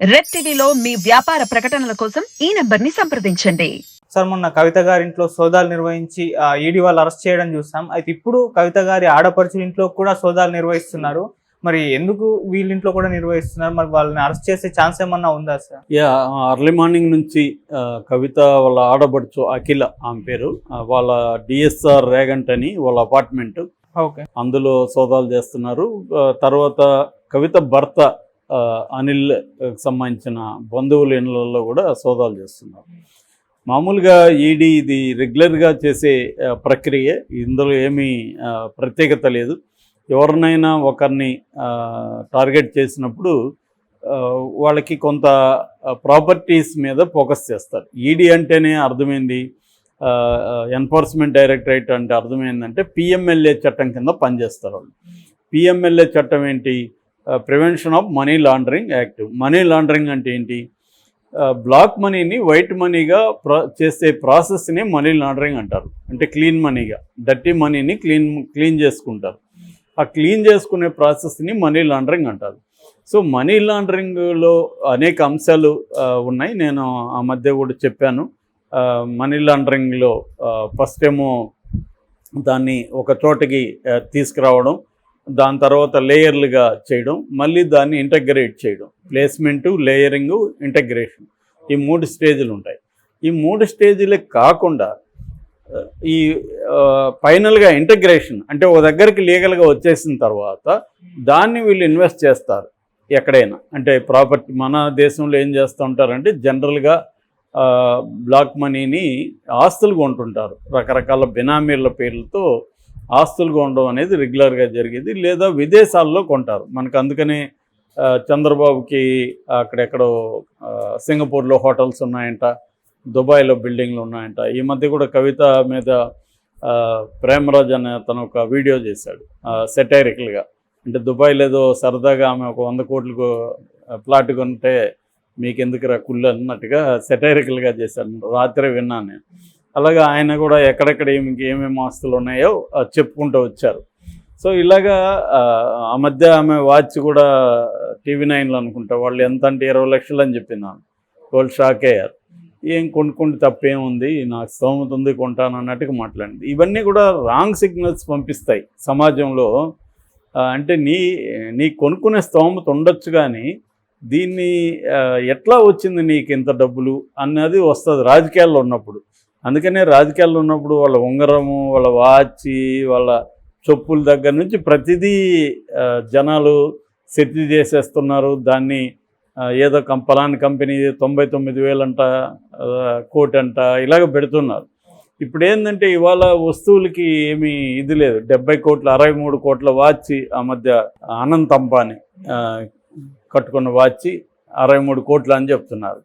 Red టీవీలో మీ వ్యాపార ప్రకటనల కోసం ఈ నంబర్ని సంప్రదించండి. సార్ మొన్న కవిత గారి ఇంట్లో సోదాలు నిర్వహించి ఈడీ వాళ్ళు అరెస్ట్ చేయడం చూసాం. అయితే ఇప్పుడు కవిత గారి ఆడపడుచు ఇంట్లో కూడా సోదాలు నిర్వహిస్తున్నారు. మరి ఎందుకు వీళ్ళ ఇంట్లో కూడా నిర్వహిస్తున్నారు? మరి వాళ్ళని అరెస్ట్ చేసే ఛాన్స్ ఏమన్నా ఉందా సార్? యా అర్లీ మార్నింగ్ నుంచి కవిత వాళ్ళ ఆడబడుచు అఖిల ఆమె పేరు వాళ్ళ డిఎస్ఆర్ రేగంట్ అని వాళ్ళ అపార్ట్మెంట్. ఓకే. అందులో సోదాలు చేస్తున్నారు. తర్వాత కవిత భర్త అనిల్ సంబంధించిన బంధువుల ఇళ్ళల్లో కూడా సోదాలు చేస్తున్నారు. మామూలుగా ఈడీ ఇది రెగ్యులర్గా చేసే ప్రక్రియ. ఇందులో ఏమీ ప్రత్యేకత లేదు. ఎవరినైనా ఒకరిని టార్గెట్ చేసినప్పుడు వాళ్ళకి కొంత ప్రాపర్టీస్ మీద ఫోకస్ చేస్తారు. ఈడీ అంటేనే అర్థమైంది ఎన్ఫోర్స్మెంట్ డైరెక్టరేట్ అంటే అర్థమైందంటే పిఎంఎల్ఏ చట్టం కింద పనిచేస్తారు వాళ్ళు. పిఎంఎల్ఏ చట్టం ఏంటి? Prevention of money laundering act money laundering అంటే ఏంటి? బ్లాక్ మనీని వైట్ మనీగా ప్రా చేసే ప్రాసెస్ని మనీ లాండరింగ్ అంటారు. అంటే క్లీన్ మనీగా డర్టీ మనీని క్లీన్ క్లీన్ చేసుకుంటారు. ఆ క్లీన్ చేసుకునే ప్రాసెస్ని మనీ లాండరింగ్ అంటారు. సో మనీ లాండరింగ్లో అనేక అంశాలు ఉన్నాయి. నేను ఆ మధ్య కూడా చెప్పాను. మనీ లాండరింగ్లో ఫస్ట్ ఏమో దాన్ని ఒక చోటకి తీసుకురావడం దాని తర్వాత లేయర్లుగా చేయడం మళ్ళీ దాన్ని ఇంటగ్రేట్ చేయడం. Placement layering integration. ఈ మూడు స్టేజ్లు ఉంటాయి. ఈ మూడు స్టేజీలే కాకుండా ఈ ఫైనల్గా ఇంటగ్రేషన్ అంటే ఒక దగ్గరికి లీగల్గా వచ్చేసిన తర్వాత దాన్ని వీళ్ళు ఇన్వెస్ట్ చేస్తారు ఎక్కడైనా. అంటే ప్రాపర్టీ మన దేశంలో ఏం చేస్తూ ఉంటారంటే జనరల్గా బ్లాక్ మనీని ఆస్తులు కొంటుంటారు. రకరకాల బినామీల పేర్లతో ఆస్తులు కొనడం అనేది రెగ్యులర్గా జరిగేది లేదా విదేశాల్లో కొంటారు. మనకు అందుకని చంద్రబాబుకి అక్కడెక్కడో సింగపూర్లో హోటల్స్ ఉన్నాయంట దుబాయ్లో బిల్డింగ్లు ఉన్నాయంట. ఈ మధ్య కూడా కవిత మీద ప్రేమరాజ్ అనే అతను ఒక వీడియో చేశాడు సెటైరికల్గా అంటే దుబాయ్లో ఏదో సరదాగా ఆమె ఒక వంద కోట్లకు ప్లాట్ కొంటే మీకు ఎందుకురా కుళ్ళు అన్నట్టుగా సెటైరికల్గా చేశాడు. రాత్రి విన్నాను నేను. అలాగా ఆయన కూడా ఎక్కడెక్కడ ఏమి ఏమేమి ఆస్తులు ఉన్నాయో చెప్పుకుంటూ వచ్చారు. సో ఇలాగా ఆ, మధ్య ఆమె వాచ్ కూడా టీవీ నైన్లో అనుకుంటా వాళ్ళు ఎంత అంటే ఇరవై లక్షలు అని చెప్పినాను వాళ్ళు షాక్ అయ్యారు. ఏం కొనుక్కుంటే తప్పేముంది నాకు స్తోమత ఉంది కొంటాను అన్నట్టుగా మాట్లాడింది. ఇవన్నీ కూడా రాంగ్ సిగ్నల్స్ పంపిస్తాయి సమాజంలో. అంటే నీ నీ కొనుక్కునే స్తోమత ఉండొచ్చు కానీ దీన్ని ఎట్లా వచ్చింది నీకు ఇంత డబ్బులు అన్నది వస్తుంది రాజకీయాల్లో ఉన్నప్పుడు. అందుకనే రాజకీయాల్లో ఉన్నప్పుడు వాళ్ళ ఉంగరము వాళ్ళ వాచి వాళ్ళ చెప్పుల దగ్గర నుంచి ప్రతిదీ జనాలు సెటిల్ చేసేస్తున్నారు. దాన్ని ఏదో కం పలాని కంపెనీ తొంభై తొమ్మిది వేలంట కోట్ కోటి అంట ఇలాగ పెడుతున్నారు. ఇప్పుడు ఏంటంటే ఇవాళ వస్తువులకి ఏమీ ఇది లేదు. డెబ్బై కోట్ల అరవై మూడు కోట్ల వాచి ఆ మధ్య అనంత్ అంబానీ కట్టుకున్న వాచి అరవై మూడు కోట్లు అని చెప్తున్నారు.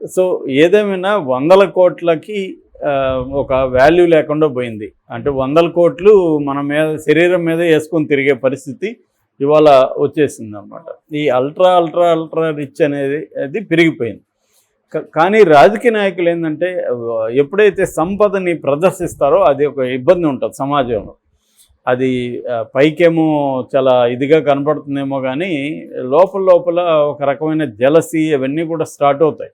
సో ఏదేమైనా వందల కోట్లకి ఒక వాల్యూ లేకుండా పోయింది. అంటే వందల కోట్లు మన మీద శరీరం మీద వేసుకొని తిరిగే పరిస్థితి ఇవాళ వచ్చేసింది అనమాట ఈ అల్ట్రా అల్ట్రా అల్ట్రా రిచ్ అనేది అది పెరిగిపోయింది. కానీ రాజకీయ నాయకులు ఏంటంటే ఎప్పుడైతే సంపదని ప్రదర్శిస్తారో అది ఒక ఇబ్బంది ఉంటుంది సమాజంలో. అది పైకేమో చాలా ఇదిగా కనపడుతుందేమో కానీ లోపల లోపల ఒక రకమైన జలసి అవన్నీ కూడా స్టార్ట్ అవుతాయి.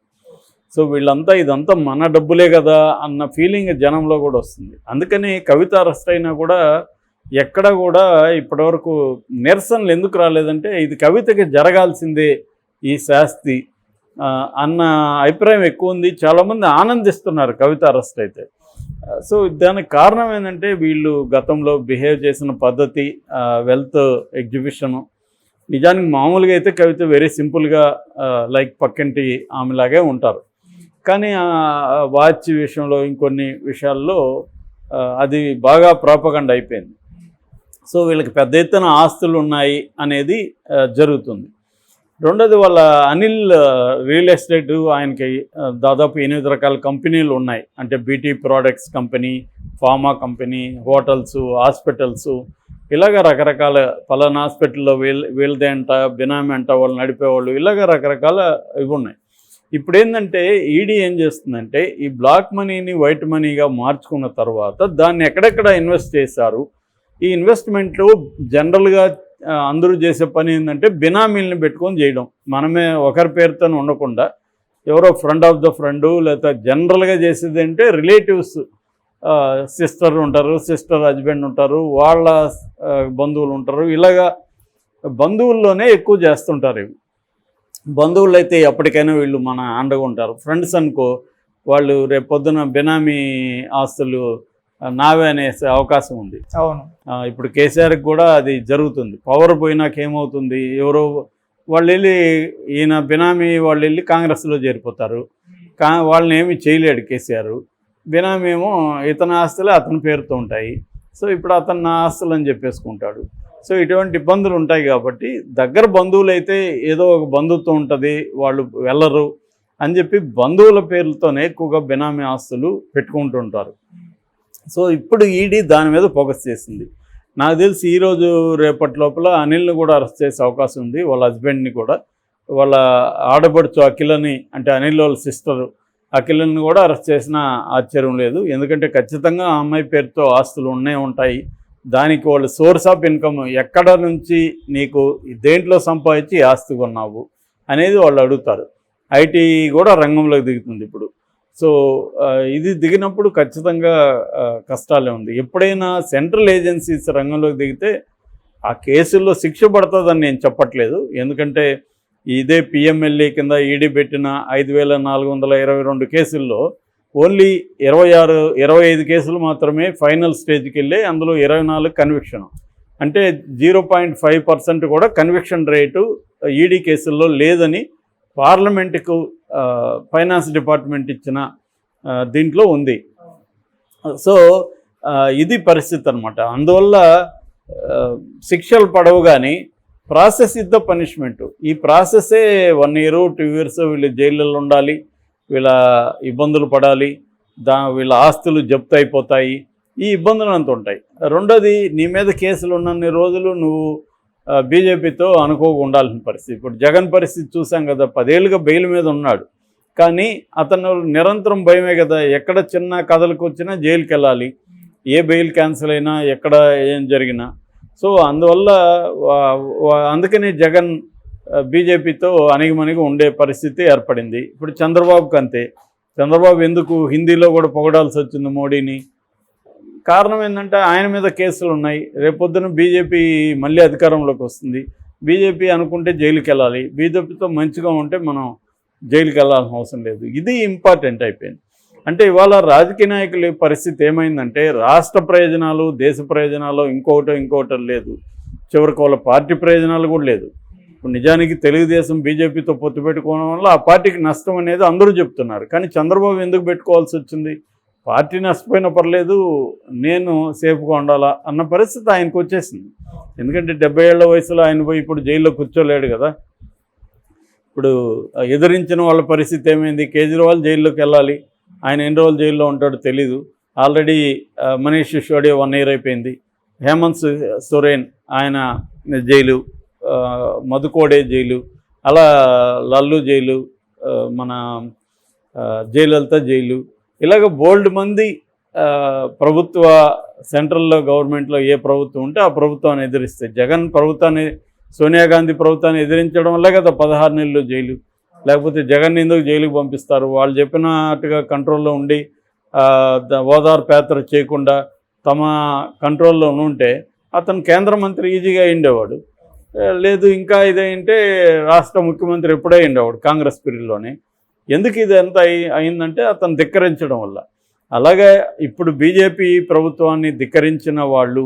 సో వీళ్ళంతా ఇదంతా మన డబ్బులే కదా అన్న ఫీలింగ్ జనంలో కూడా వస్తుంది. అందుకని కవిత అరెస్ట్ అయినా కూడా ఎక్కడ కూడా ఇప్పటివరకు నిరసనలు ఎందుకు రాలేదంటే ఇది కవితకి జరగాల్సిందే ఈ శాస్తి అన్న అభిప్రాయం ఎక్కువ ఉంది. చాలామంది ఆనందిస్తున్నారు కవిత అరెస్ట్ అయితే. సో దానికి కారణం ఏంటంటే వీళ్ళు గతంలో బిహేవ్ చేసిన పద్ధతి వెల్త్ ఎగ్జిబిషను. నిజానికి మామూలుగా అయితే కవిత వెరీ సింపుల్గా లైక్ పక్కింటి ఆమెలాగే ఉంటారు. కానీ వాచ్ విషయంలో ఇంకొన్ని విషయాల్లో అది బాగా ప్రాపగండ్ అయిపోయింది. సో వీళ్ళకి పెద్ద ఎత్తున ఆస్తులు ఉన్నాయి అనేది జరుగుతుంది. రెండోది వాళ్ళ అనిల్ రియల్ ఎస్టేట్ ఆయనకి దాదాపు ఎనిమిది రకాల కంపెనీలు ఉన్నాయి. అంటే BT products company pharma company hotels hospitals ఇలాగ రకరకాల పలానా హాస్పిటల్లో వీళ్ళ వీళ్ళదే అంట బినామీ అంట వాళ్ళు నడిపేవాళ్ళు ఇలాగ రకరకాల ఇవి ఉన్నాయి. ఇప్పుడు ఏంటంటే ఈడీ ఏం చేస్తుందంటే ఈ బ్లాక్ మనీని వైట్ మనీగా మార్చుకున్న తర్వాత దాన్ని ఎక్కడెక్కడ ఇన్వెస్ట్ చేశారు? ఈ ఇన్వెస్ట్మెంట్లు జనరల్గా అందరూ చేసే పని ఏంటంటే బినామీల్ని పెట్టుకొని చేయడం. మనమే ఒకరి పేరుతో ఉండకుండా ఎవరో ఫ్రెండ్ ఆఫ్ ద ఫ్రెండు లేదా జనరల్గా చేసేది అంటే రిలేటివ్స్ సిస్టర్ ఉంటారు సిస్టర్ హస్బెండ్ ఉంటారు వాళ్ళ బంధువులు ఉంటారు. ఇలాగా బంధువుల్లోనే ఎక్కువ చేస్తుంటారు ఇవి. బంధువులు అయితే ఎప్పటికైనా వీళ్ళు మన అండగా ఉంటారు. ఫ్రెండ్స్ అనుకో వాళ్ళు రేపు పొద్దున బినామీ ఆస్తులు నావే అనేసే అవకాశం ఉంది. అవును. ఇప్పుడు కేసీఆర్కి కూడా అది జరుగుతుంది. పవర్ పోయినాక ఏమవుతుంది? ఎవరో వాళ్ళు వెళ్ళి ఈయన బినామీ వాళ్ళు వెళ్ళి కాంగ్రెస్లో చేరిపోతారు. కా వాళ్ళని ఏమి చేయలేడు కేసీఆర్. బినామీ ఏమో ఇతని ఆస్తులే అతని పేరుతో ఉంటాయి. సో ఇప్పుడు అతను నా ఆస్తులు అని చెప్పేసుకుంటాడు. సో ఇటువంటి ఇబ్బందులు ఉంటాయి కాబట్టి దగ్గర బంధువులు అయితే ఏదో ఒక బంధుత్వం ఉంటుంది వాళ్ళు వెళ్ళరు అని చెప్పి బంధువుల పేర్లతోనే ఎక్కువగా బినామీ ఆస్తులు పెట్టుకుంటుంటారు. సో ఇప్పుడు ఈడీ దాని మీద ఫోకస్ చేసింది. నాకు తెలిసి ఈరోజు రేపటి లోపల అనిల్ని కూడా అరెస్ట్ చేసే అవకాశం ఉంది వాళ్ళ హస్బెండ్ని కూడా. వాళ్ళ ఆడపడుచు అఖిలని అంటే అనిల్ వాళ్ళ సిస్టరు అఖిలని కూడా అరెస్ట్ చేసిన ఆశ్చర్యం లేదు. ఎందుకంటే ఖచ్చితంగా ఆ అమ్మాయి పేరుతో ఆస్తులు ఉన్నే ఉంటాయి. దానికి వాళ్ళు సోర్స్ ఆఫ్ ఇన్కమ్ ఎక్కడ నుంచి నీకు దేంట్లో సంపాదించి ఆస్తి కొన్నావు అనేది వాళ్ళు అడుగుతారు. ఐటీ కూడా రంగంలోకి దిగుతుంది ఇప్పుడు. సో ఇది దిగినప్పుడు ఖచ్చితంగా కష్టాలే ఉంది. ఎప్పుడైనా సెంట్రల్ ఏజెన్సీస్ రంగంలోకి దిగితే ఆ కేసుల్లో శిక్ష పడుతుందని నేను చెప్పట్లేదు. ఎందుకంటే ఇదే పిఎంఎల్ఏ కింద ఈడీ పెట్టిన ఐదు వేల నాలుగు వందల ఇరవై రెండు కేసుల్లో ఓన్లీ ఇరవై ఆరు ఇరవై ఐదు కేసులు మాత్రమే ఫైనల్ స్టేజ్కి వెళ్ళి అందులో ఇరవై నాలుగు కన్విక్షన్ అంటే జీరో పాయింట్ ఫైవ్ పర్సెంట్ కూడా కన్విక్షన్ రేటు ఈడీ కేసుల్లో లేదని పార్లమెంటుకు ఫైనాన్స్ డిపార్ట్మెంట్ ఇచ్చిన దీంట్లో ఉంది. సో ఇది పరిస్థితి అనమాట అందువల్ల శిక్షలు పడవు కానీ ప్రాసెస్ ఇద్ద ద పనిష్మెంట్. ఈ ప్రాసెసే వన్ ఇయర్ టూ ఇయర్స్ వీళ్ళు జైళ్ళల్లో ఉండాలి. వీళ్ళ ఇబ్బందులు పడాలి దా వీళ్ళ ఆస్తులు జప్తు అయిపోతాయి ఈ ఇబ్బందులు అంత ఉంటాయి. రెండోది నీ మీద కేసులు ఉన్నన్ని రోజులు నువ్వు బీజేపీతో అనుకోకుండా ఉండాల్సిన పరిస్థితి. ఇప్పుడు జగన్ పరిస్థితి చూసాం కదా పదేళ్ళుగా బెయిల్ మీద ఉన్నాడు. కానీ అతను నిరంతరం భయమే కదా ఎక్కడ చిన్న కథలకు వచ్చినా జైలుకి వెళ్ళాలి ఏ బెయిల్ క్యాన్సిల్ అయినా ఎక్కడ ఏం జరిగినా. సో అందువల్ల అందుకనే అందుకని జగన్ బీజేపీతో అణిగిమణిగి ఉండే పరిస్థితి ఏర్పడింది. ఇప్పుడు చంద్రబాబుకి అంతే. చంద్రబాబు ఎందుకు హిందీలో కూడా పొగడాల్సి వచ్చింది మోడీని? కారణం ఏంటంటే ఆయన మీద కేసులు ఉన్నాయి. రేపొద్దున బీజేపీ మళ్ళీ అధికారంలోకి వస్తుంది. బీజేపీ అనుకుంటే జైలుకి వెళ్ళాలి. బీజేపీతో మంచిగా ఉంటే మనం జైలుకి వెళ్ళాల్సిన అవసరం లేదు. ఇది ఇంపార్టెంట్ అయిపోయింది. అంటే ఇవాళ రాజకీయ నాయకుల పరిస్థితి ఏమైందంటే రాష్ట్ర ప్రయోజనాలు దేశ ప్రయోజనాలు ఇంకొకటో ఇంకొకటో లేదు. చివరికి వాళ్ళ పార్టీ ప్రయోజనాలు కూడా లేదు. ఇప్పుడు నిజానికి తెలుగుదేశం బీజేపీతో పొత్తు పెట్టుకోవడం వల్ల ఆ పార్టీకి నష్టం అనేది అందరూ చెప్తున్నారు. కానీ చంద్రబాబు ఎందుకు పెట్టుకోవాల్సి వచ్చింది? పార్టీ నష్టపోయినా పర్లేదు నేను సేఫ్గా ఉండాలా అన్న పరిస్థితి ఆయనకు వచ్చేసింది. ఎందుకంటే డెబ్బై ఏళ్ళ వయసులో ఆయన పోయి ఇప్పుడు జైల్లో కూర్చోలేడు కదా. ఇప్పుడు ఎదిరించిన వాళ్ళ పరిస్థితి ఏమైంది? కేజ్రీవాల్ జైల్లోకి వెళ్ళాలి. ఆయన ఎన్ని రోజులు జైల్లో ఉంటాడో తెలీదు. Already Manish Sisodia one year అయిపోయింది. హేమంత్ సు- సొరేన్ ఆయన జైలు. మధుకోడే జైలు అలా లల్లు జైలు మన జయలలిత జైలు. ఇలాగ బోల్డ్ మంది ప్రభుత్వ సెంట్రల్లో గవర్నమెంట్లో ఏ ప్రభుత్వం ఉంటే ఆ ప్రభుత్వాన్ని ఎదిరిస్తాయి. జగన్ ప్రభుత్వాన్ని సోనియా గాంధీ ప్రభుత్వాన్ని ఎదిరించడం వల్ల కదా పదహారు నెలలు జైలు. లేకపోతే జగన్ ఎందుకు జైలుకి పంపిస్తారు? వాళ్ళు చెప్పినట్టుగా కంట్రోల్లో ఉండి ఆ, ఓదార్పు యాత్ర చేయకుండా తమ కంట్రోల్లో ఉంటే అతను కేంద్ర మంత్రి ఈజీగా ఉండేవాడు లేదు ఇంకా ఇదేంటే రాష్ట్ర ముఖ్యమంత్రి ఎప్పుడైండి ఆవిడ కాంగ్రెస్ పీరియడ్లోనే. ఎందుకు ఇది ఎంత అయి అయిందంటే అతను ధిక్కరించడం వల్ల. అలాగే ఇప్పుడు బీజేపీ ప్రభుత్వాన్ని ధిక్కరించిన వాళ్ళు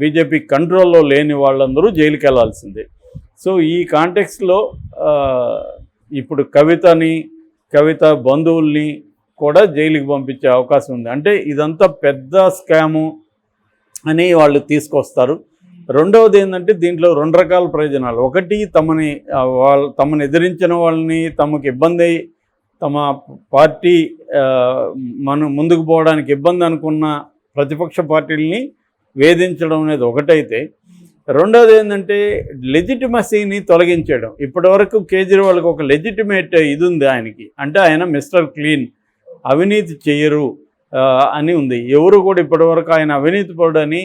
బీజేపీ కంట్రోల్లో లేని వాళ్ళందరూ జైలుకి వెళ్ళాల్సిందే. సో ఈ కాంటెక్స్లో ఇప్పుడు కవితని కవిత బంధువుల్ని కూడా జైలుకి పంపించే అవకాశం ఉంది. అంటే ఇదంతా పెద్ద స్కాము అని వాళ్ళు తీసుకొస్తారు. రెండవది ఏంటంటే దీంట్లో రెండు రకాల ప్రయోజనాలు. ఒకటి తమని వాళ్ళు వాళ్ళ తమను ఎదిరించిన వాళ్ళని తమకు ఇబ్బంది తమ పార్టీ మనం ముందుకు పోవడానికి ఇబ్బంది అనుకున్న ప్రతిపక్ష పార్టీలని వేధించడం అనేది ఒకటైతే. రెండోది ఏంటంటే లెజిటిమసీని తొలగించడం. ఇప్పటివరకు కేజ్రీవాల్కి ఒక లెజిటిమేట్ ఇది ఉంది ఆయనకి. అంటే ఆయన మిస్టర్ క్లీన్ అవినీతి చేయరు. అని ఉంది. ఎవరు కూడా ఇప్పటివరకు ఆయన అవినీతి పరుడని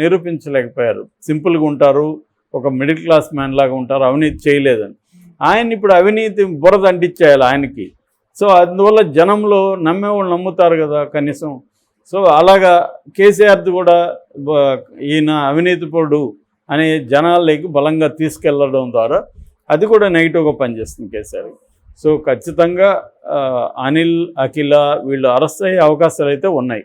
నిరూపించలేకపోయారు. సింపుల్గా ఉంటారు ఒక మిడిల్ క్లాస్ మ్యాన్ లాగా ఉంటారు అవినీతి చేయలేదని. ఆయన ఇప్పుడు అవినీతి బురద అంటించేయాలి ఆయనకి. సో అందువల్ల జనంలో నమ్మేవాళ్ళు నమ్ముతారు కదా కనీసం. సో అలాగా కేసీఆర్ది కూడా ఈయన అవినీతిపరుడు అనే జనాల్లోకి బలంగా తీసుకెళ్ళడం ద్వారా అది కూడా నెగిటివ్గా పనిచేస్తుంది కేసీఆర్ సో ఖచ్చితంగా అనిల్ అఖిల వీళ్ళు అరెస్ట్ అయ్యే అవకాశాలు అయితే ఉన్నాయి.